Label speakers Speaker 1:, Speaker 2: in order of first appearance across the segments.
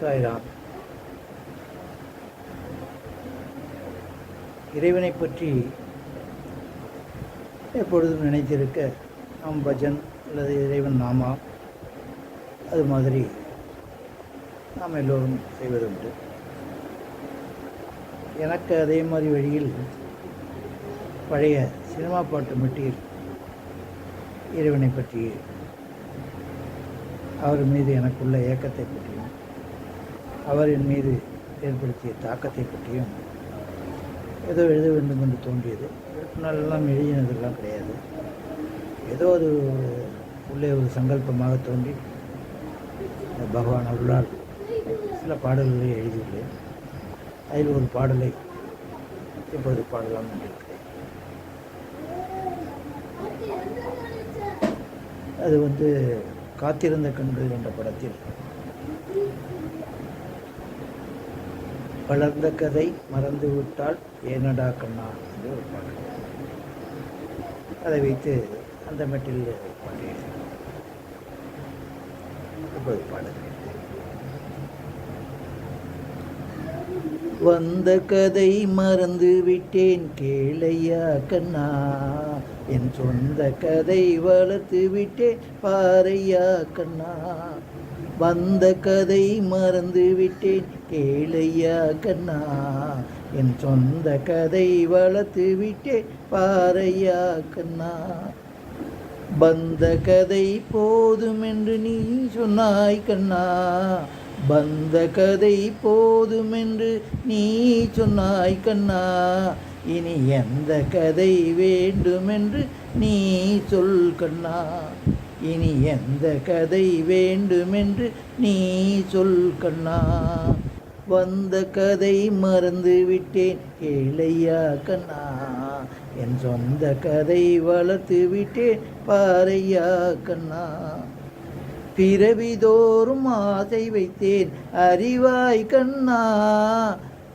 Speaker 1: சாய்ராம் இறைவனை பற்றி எப்பொழுதும் நினைத்திருக்க நாம் பஜன் அல்லது இறைவன் நாமா? அது மாதிரி நாம் எல்லோரும் செய்வதுண்டு எனக்கு அதே மாதிரி வழியில் பழைய சினிமா பாட்டு மட்டியில் இறைவனை பற்றி அவர் மீது எனக்குள்ள ஏக்கத்தை பற்றி அவர் என் மீது ஏற்படுத்திய தாக்கத்தை பற்றியும் ஏதோ எழுத வேண்டும் என்று தோன்றியது. நாளெல்லாம் எழுதினதெல்லாம் கிடையாது. ஏதோ அது உள்ளே ஒரு சங்கல்பமாக தோன்றி பகவான் அருளால் சில பாடல்களை எழுதியுள்ளேன். அதில் ஒரு பாடலை இப்போது பாடலாம் என்றிருக்கிறேன் அது வந்து காத்திருந்த கண்கள் என்ற படத்தில் வளர்ந்த கதை மறந்து விட்டால் ஏனடா கண்ணா? என்று ஒரு பாடல். அதை வைத்து அந்த மெட்டில் பாடினேன் இப்போது பாடுகிறேன் வந்த கதை மறந்து விட்டேன் கேளையா கண்ணா? என் சொந்த கதை வளர்த்து விட்டேன் பாறையா கண்ணா? வந்த கதை மறந்து விட்டேன். கேளையா கண்ணா என் சொந்த கதை வளர்த்து விட்டேன். பாறையா கண்ணா வந்த கதை போதும் என்று நீ சொன்னாய் கண்ணா. வந்த கதை போதும் என்று நீ சொன்னாய் கண்ணா. இனி எந்த கதை வேண்டுமென்று நீ சொல் கண்ணா. இனி எந்த கதை வேண்டுமென்று நீ சொல் கண்ணா. வந்த கதை மறந்து விட்டேன் கேளையா கண்ணா. என் சொந்த கதை வளர்த்து விட்டேன் பாறையா கண்ணா. பிறவிதோறும் ஆசை வைத்தேன் அறிவாய் கண்ணா.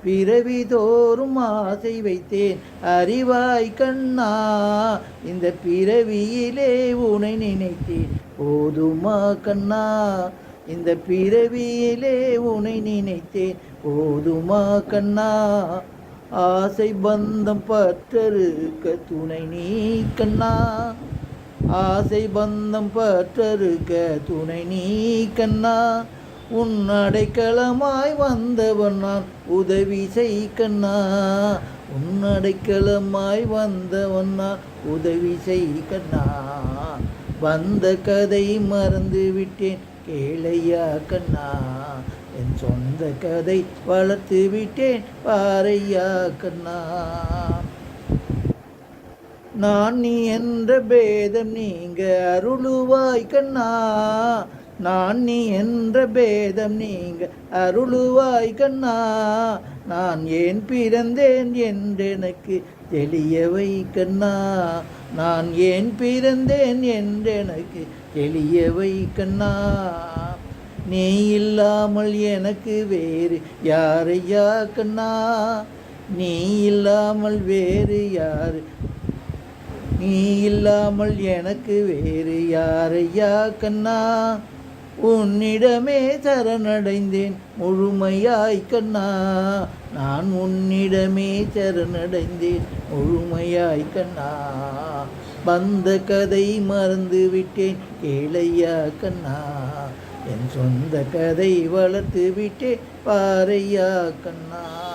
Speaker 1: பிறவிதோறும் ஆசை வைத்தேன். அறிவாய் கண்ணா இந்த பிறவியிலே உனை நினைத்தேன். போதுமா கண்ணா இந்த பிறவியிலே உனை நினைத்தேன். போதுமா கண்ணா ஆசை பந்தம் பற்றறுக்க துணை நீ கண்ணா. ஆசை பந்தம் பற்றறுக்க துணை நீ கண்ணா. உன் அடைக்கலமாய் வந்தவன் நான். உதவி செய் கண்ணா. உன் அடைக்கலமாய் வந்தவன் நான். உதவி செய் கண்ணா. வந்த கதை மறந்து விட்டேன். கேளையா கண்ணா. என் சொந்த கதை வளர்த்து விட்டேன். பாறையா கண்ணா. நான் நீ என்ற பேதம் நீங்க அருளுவாய் கண்ணா. நான் நீ என்ற பேதம் நீங்க அருளுவாய் கண்ணா. நான் ஏன் பிறந்தேன் என்றெனக்கு தெளியவை கண்ணா. நான் ஏன் பிறந்தேன் என்றெனக்கு தெளியவை கண்ணா. நீ இல்லாமல் எனக்கு வேறு யாரையா கண்ணா? நீ இல்லாமல் வேறு யாரு? நீ இல்லாமல் எனக்கு வேறு யாரையா கண்ணா? உன்னிடமே சரணடைந்தேன். முழுமையாய் கண்ணா நான் உன்னிடமே சரணடைந்தேன். முழுமையாய் கண்ணா வந்த கதை மறந்து விட்டேன். கேளையா கண்ணா என் சொந்த கதை வளர்த்து விட்டேன். பாறையா கண்ணா.